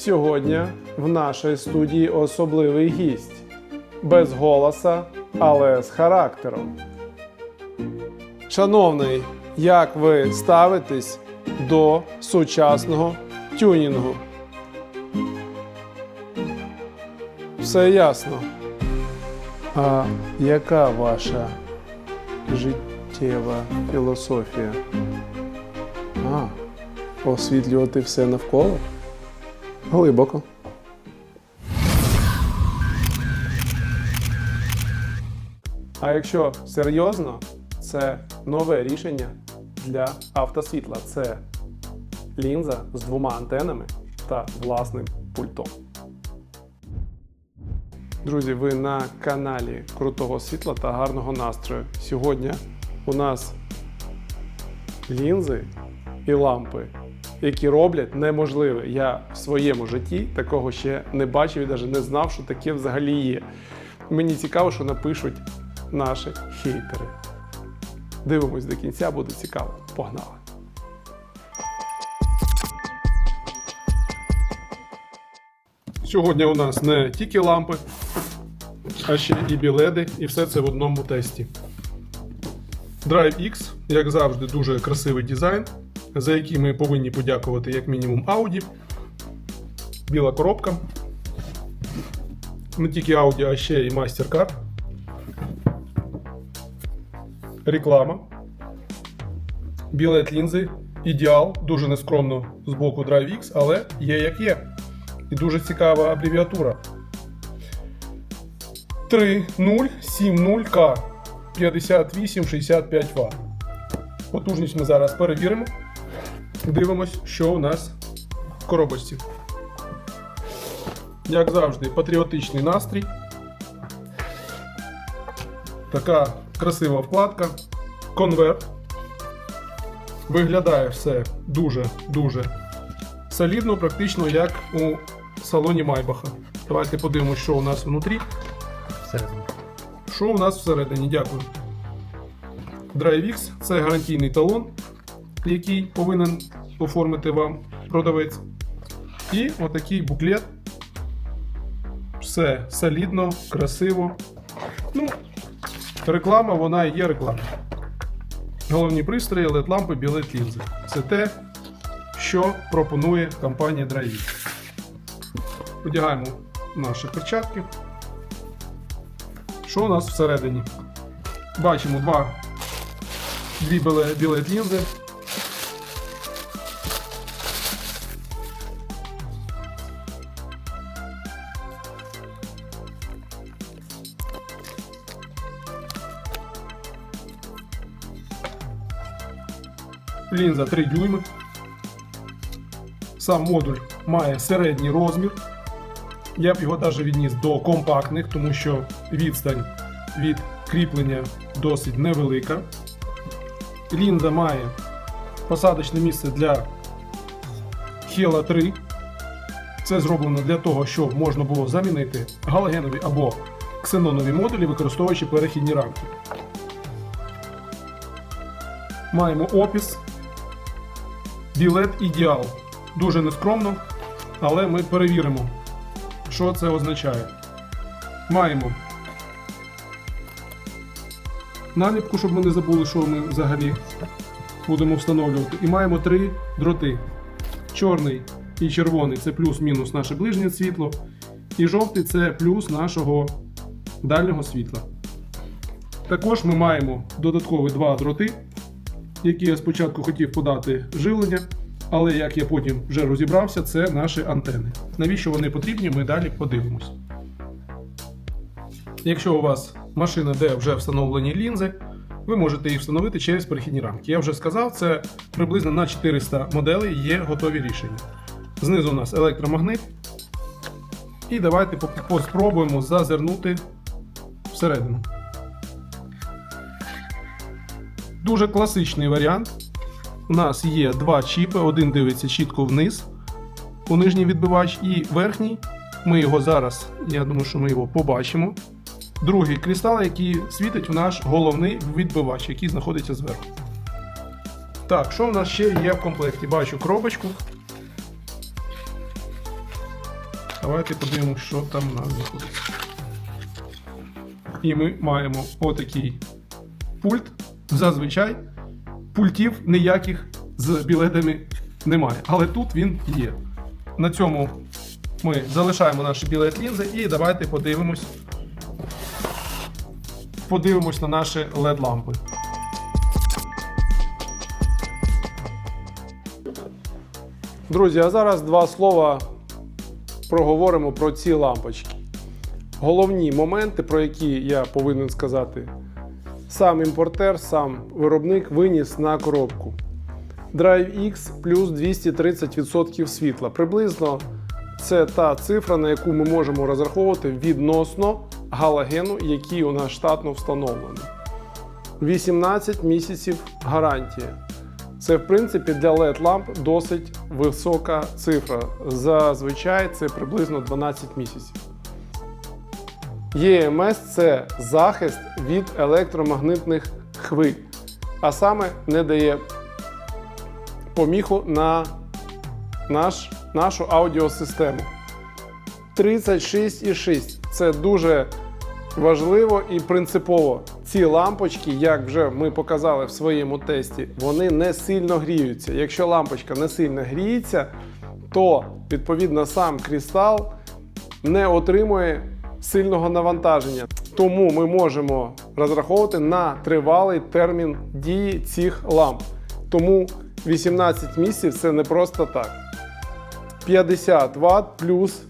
Сьогодні в нашій студії особливий гість. Без голоса, але з характером. Шановний, як ви ставитесь до сучасного тюнінгу? Все ясно. А яка ваша життєва філософія? А, освітлювати все навколо? Глибоко. А якщо серйозно, це нове рішення для автосвітла. Це лінза з двома антенами та власним пультом. Друзі, ви на каналі Крутого світла та гарного настрою. Сьогодні у нас лінзи і лампи, які роблять неможливе. Я в своєму житті такого ще не бачив і навіть не знав, що таке взагалі є. Мені цікаво, що напишуть наші хейтери. Дивимось до кінця, буде цікаво. Погнали! Сьогодні у нас не тільки лампи, а ще і біледи, і все це в одному тесті. Drive X, як завжди, дуже красивий дизайн, за який ми повинні подякувати як мінімум Audi. Біла коробка. Не тільки Audi, а ще і MasterCard. Реклама. Білет лінзи. Ідеал, дуже нескромно з боку Drive X, але є як є. І дуже цікава абревіатура. 3070К 58-65 Вт. Потужність ми зараз перевіримо. Дивимось, що у нас в коробочці. Як завжди, патріотичний настрій. Така красива вкладка. Конверт. Виглядає все дуже-дуже солідно, практично як у салоні Майбаха. Давайте подивимося, що у нас внутрі. Всередині. Що у нас всередині? Дякую. DriveX це гарантійний талон, який повинен оформити вам продавець. І отакий буклет. Все солідно, красиво. Ну, реклама, вона і є реклама. Головні пристрої, led лампи білет лінзи. Це те, що пропонує компанія DriveX. Одягаємо наші перчатки. Що у нас всередині? Бачимо два дві біле, білет лінзи. Лінза 3 дюйми. Сам модуль має середній розмір. Я б його навіть відніс до компактних, тому що відстань від кріплення досить невелика. Лінза має посадочне місце для Hela 3. Це зроблено для того, щоб можна було замінити галогенові або ксенонові модулі, використовуючи перехідні рамки. Маємо опис. Білет ідеал. Дуже нескромно, але ми перевіримо, що це означає. Маємо наліпку, щоб ми не забули, що ми взагалі будемо встановлювати. І маємо три дроти. Чорний і червоний це плюс-мінус наше ближнє світло. І жовтий це плюс нашого дальнього світла. Також ми маємо додаткові два дроти, які я спочатку хотів подати живлення, але як я потім вже розібрався, це наші антени. Навіщо вони потрібні, ми далі подивимось. Якщо у вас машина, де вже встановлені лінзи, ви можете їх встановити через перехідні рамки. Я вже сказав, це приблизно на 400 моделей є готові рішення. Знизу у нас електромагнит. І давайте поспробуємо зазирнути всередину. Дуже класичний варіант. У нас є два чіпи, один дивиться чітко вниз у нижній відбивач, і верхній. Ми його зараз, я думаю, що ми його побачимо. Другий кристал, який світить в наш головний відбивач, який знаходиться зверху. Так, що в нас ще є в комплекті? Бачу коробочку. Давайте подивимося, що там у нас знаходиться. І ми маємо отакий пульт. Зазвичай пультів ніяких з білетами немає. Але тут він є. На цьому ми залишаємо наші білет лінзи і давайте подивимось. Подивимось на наші LED-лампи. Друзі, а зараз два слова проговоримо про ці лампочки. Головні моменти, про які я повинен сказати, сам імпортер, сам виробник виніс на коробку. Drive X плюс 230% світла. Приблизно це та цифра, на яку ми можемо розраховувати відносно галогену, який у нас штатно встановлений. 18 місяців гарантія. Це, в принципі, для LED ламп досить висока цифра. Зазвичай це приблизно 12 місяців. ЄМС це захист від електромагнитних хвиль, а саме не дає поміху на наш, нашу аудіосистему. 36,6 це дуже важливо і принципово. Ці лампочки, як вже ми показали в своєму тесті, вони не сильно гріються. Якщо лампочка не сильно гріється, то відповідно сам кристал не отримує сильного навантаження. Тому ми можемо розраховувати на тривалий термін дії цих ламп. Тому 18 місяців це не просто так. 50 Вт плюс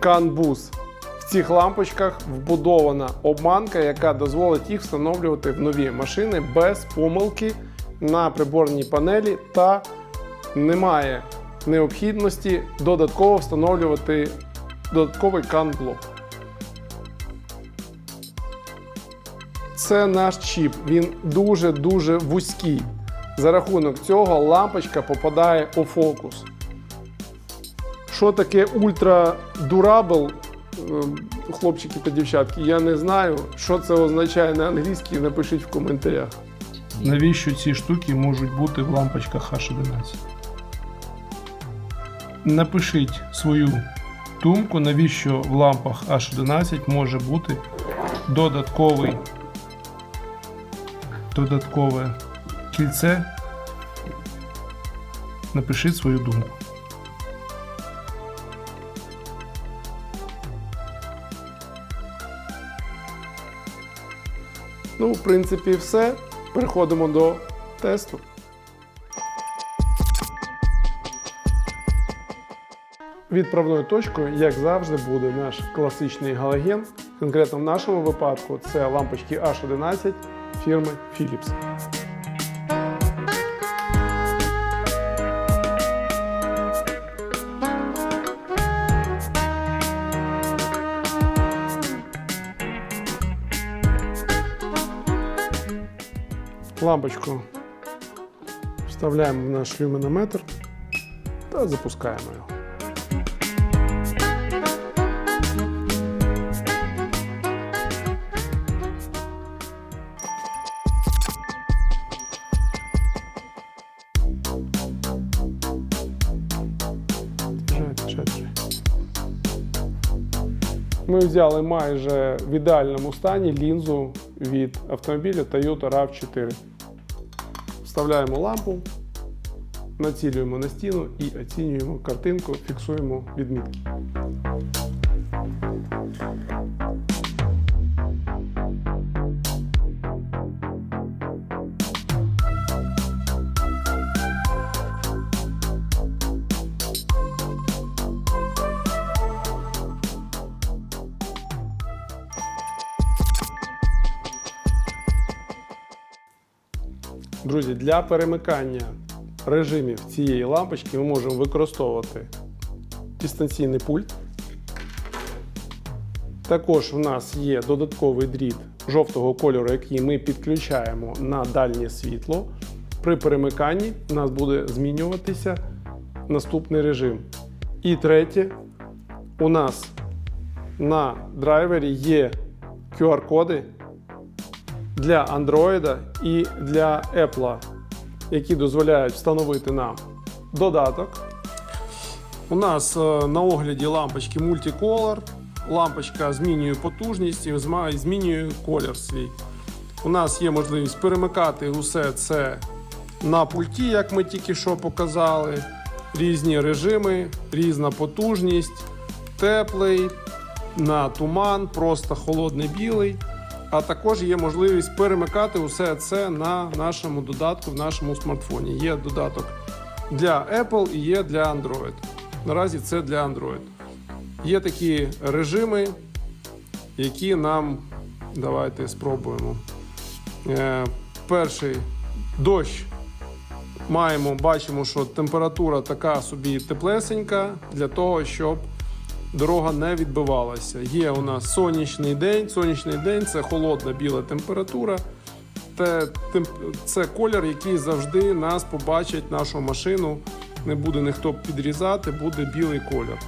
CAN-BUS. В цих лампочках вбудована обманка, яка дозволить їх встановлювати в нові машини без помилки на приборній панелі та немає необхідності додатково встановлювати додатковий CAN-блок. Це наш чіп, він дуже-дуже вузький. За рахунок цього лампочка попадає у фокус. Що таке ультра durable, е, хлопчики та дівчатки, я не знаю. Що це означає на англійській, напишіть в коментарях. Навіщо ці штуки можуть бути в лампочках H11? Напишіть свою думку, навіщо в лампах H11 може бути додатковий додаткове кільце. Напишіть свою думку. Ну, в принципі, все. Переходимо до тесту. Відправною точкою, як завжди, буде наш класичний галоген. Конкретно в нашому випадку це лампочки H11 фірми Philips. Лампочку вставляємо в наш люминометр та запускаємо його. Взяли майже в ідеальному стані лінзу від автомобіля Toyota RAV4. Вставляємо лампу, націлюємо на стіну і оцінюємо картинку, фіксуємо відмітки. Друзі, для перемикання режимів цієї лампочки ми можемо використовувати дистанційний пульт. Також в нас є додатковий дріт жовтого кольору, який ми підключаємо на дальнє світло. При перемиканні у нас буде змінюватися наступний режим. І третє, у нас на драйвері є QR-коди для Android і для Apple, які дозволяють встановити нам додаток У нас е, на огляді лампочки Multicolor. Лампочка змінює потужність і змінює колір свій. У нас є можливість перемикати усе це на пульті, як ми тільки що показали. Різні режими, різна потужність, теплий, на туман, просто холодний білий. А також є можливість перемикати усе це на нашому додатку в нашому смартфоні. Є додаток для Apple і є для Android. Наразі це для Android. Є такі режими, які нам давайте спробуємо. Е, перший дощ. Маємо, бачимо, що температура така собі теплесенька для того, щоб дорога не відбивалася. Є у нас сонячний день. Сонячний день це холодна біла температура. Те, це колір, який завжди нас побачить, нашу машину. Не буде ніхто підрізати, буде білий колір.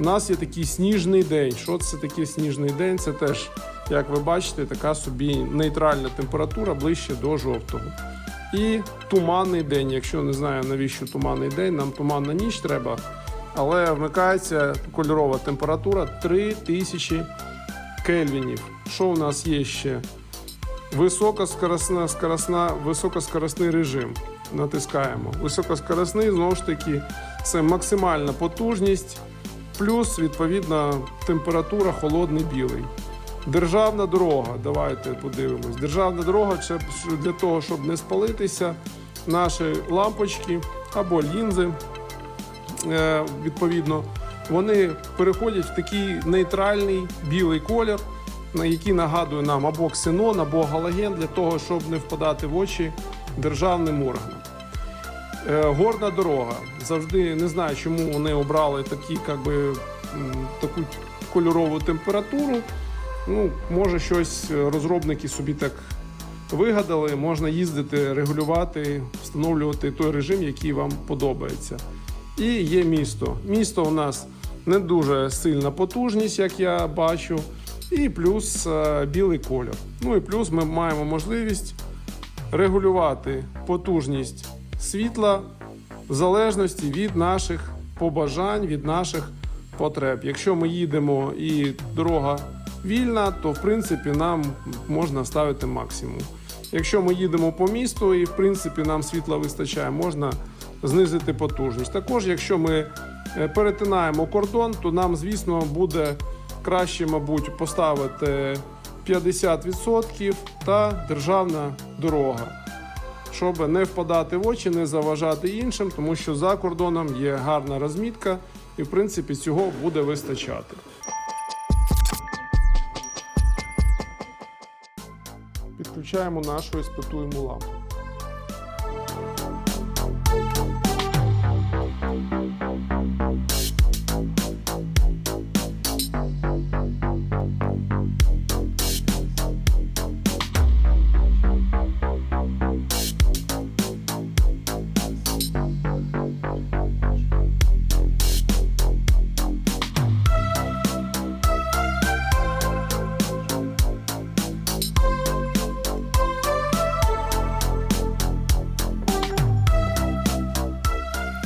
У нас є такий сніжний день. Що це такий сніжний день? Це теж, як ви бачите, така собі нейтральна температура ближче до жовтого. І туманний день. Якщо не знаю навіщо туманний день, нам туманна ніч треба. Але вмикається кольорова температура 3000 кельвінів. Що у нас є ще? Високоскоросна, скоросна, високоскоросний режим. Натискаємо. Високоскоросний, знову ж таки, це максимальна потужність, плюс, відповідно, температура холодний білий. Державна дорога. Давайте подивимось. Державна дорога це для того, щоб не спалитися, наші лампочки або лінзи, відповідно, вони переходять в такий нейтральний білий колір, на який нагадує нам або ксенон, або галоген, для того, щоб не впадати в очі державним органам. Е, Горна дорога. Завжди не знаю, чому вони обрали такі, как би, таку кольорову температуру. Ну, може, щось розробники собі так вигадали. Можна їздити, регулювати, встановлювати той режим, який вам подобається. І є місто. Місто у нас не дуже сильна потужність, як я бачу, і плюс е, білий колір. Ну і плюс ми маємо можливість регулювати потужність світла в залежності від наших побажань, від наших потреб. Якщо ми їдемо і дорога вільна, то в принципі нам можна ставити максимум. Якщо ми їдемо по місту і в принципі нам світла вистачає, можна знизити потужність. Також, якщо ми е, перетинаємо кордон, то нам, звісно, буде краще, мабуть, поставити 50% та державна дорога щоб не впадати в очі, не заважати іншим, тому що за кордоном є гарна розмітка, і в принципі цього буде вистачати. Підключаємо нашу іспитуємо лампу.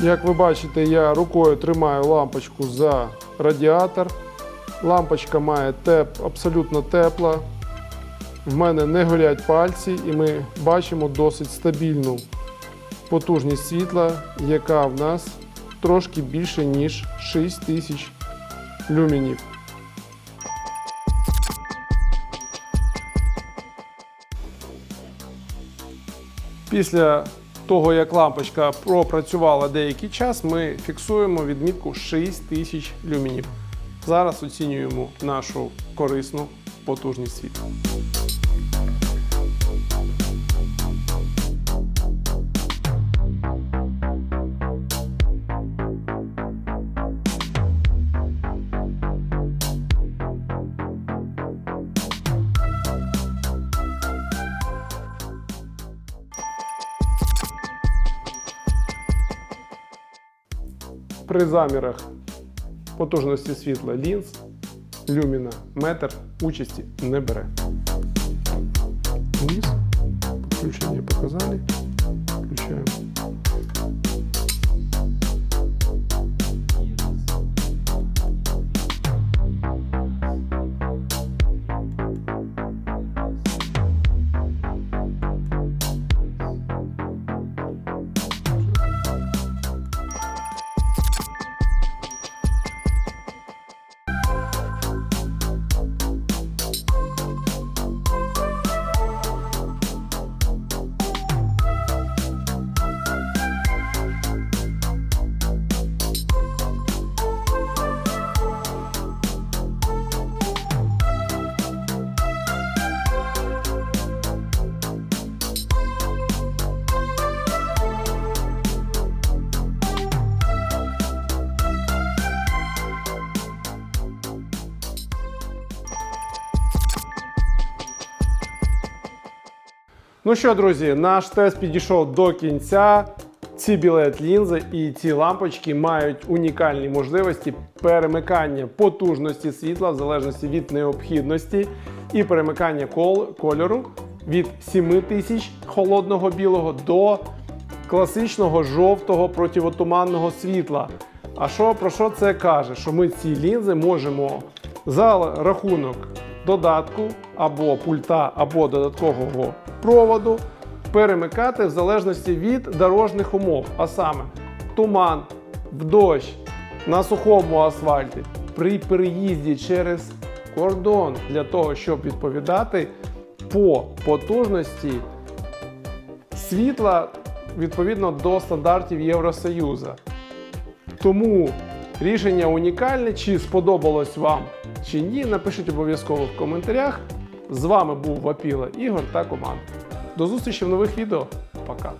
Як ви бачите, я рукою тримаю лампочку за радіатор. Лампочка має теп, абсолютно тепла. В мене не горять пальці, і ми бачимо досить стабільну потужність світла, яка в нас трошки більше, ніж 6000 люмінів. Після того, як лампочка пропрацювала деякий час, ми фіксуємо відмітку 6000 люмінів. Зараз оцінюємо нашу корисну потужність світла. При замірах потужності світла лінз люміна метр участі не бере. Вниз. Подключення показали. Ну що, друзі, наш тест підійшов до кінця. Ці білет лінзи і ці лампочки мають унікальні можливості перемикання потужності світла в залежності від необхідності і перемикання кол- кольору від 7000 холодного білого до класичного жовтого противотуманного світла. А що про що це каже? Що ми ці лінзи можемо за рахунок додатку або пульта, або додаткового проводу перемикати в залежності від дорожніх умов, а саме туман, в дощ, на сухому асфальті, при переїзді через кордон для того, щоб відповідати по потужності світла відповідно до стандартів Євросоюзу. Тому рішення унікальне. Чи сподобалось вам чи ні, напишіть обов'язково в коментарях. З вами був Вапіла Ігор та команда. До зустрічі в нових відео. Пока.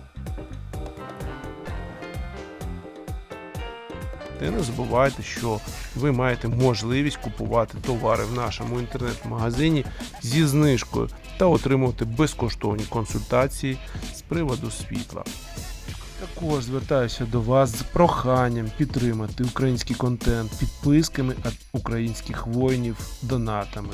Та не забувайте, що ви маєте можливість купувати товари в нашому інтернет-магазині зі знижкою та отримувати безкоштовні консультації з приводу світла. Також звертаюся до вас з проханням підтримати український контент підписками від українських воїнів донатами.